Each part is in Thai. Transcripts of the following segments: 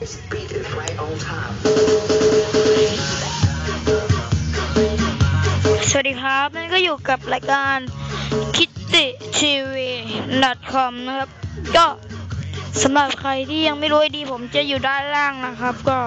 Beat is right on time. สวัสดีครับ นั่นก็อยู่กับรายการ Kitty TV com นะครับ ก็สำหรับใครที่ยังไม่รู้ไอดีผมจะอยู่ด้านล่างนะครับก็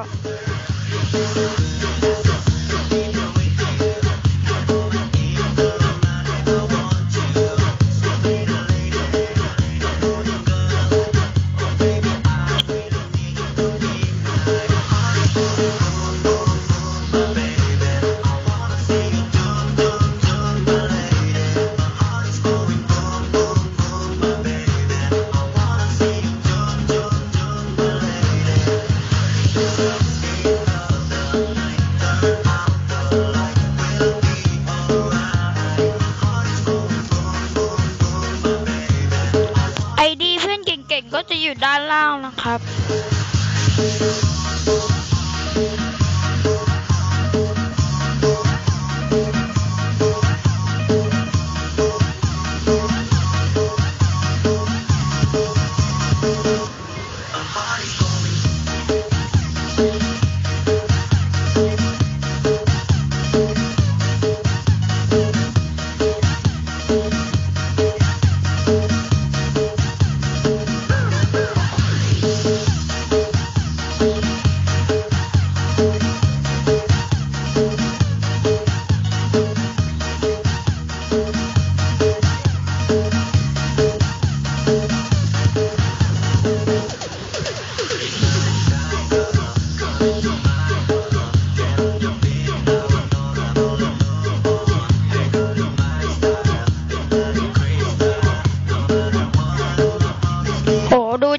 ไอดีเพื่อนเก่งๆ ก็จะอยู่ด้านล่างนะครับ โ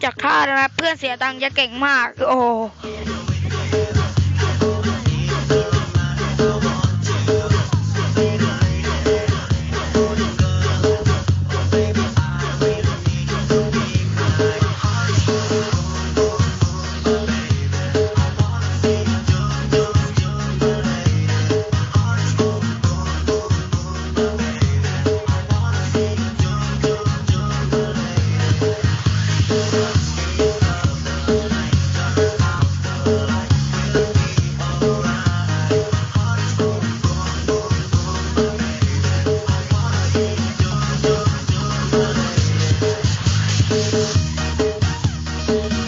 จากท่านะครับ เพื่อนเสียตังค์จะเก่งมาก โอ้ Thank you.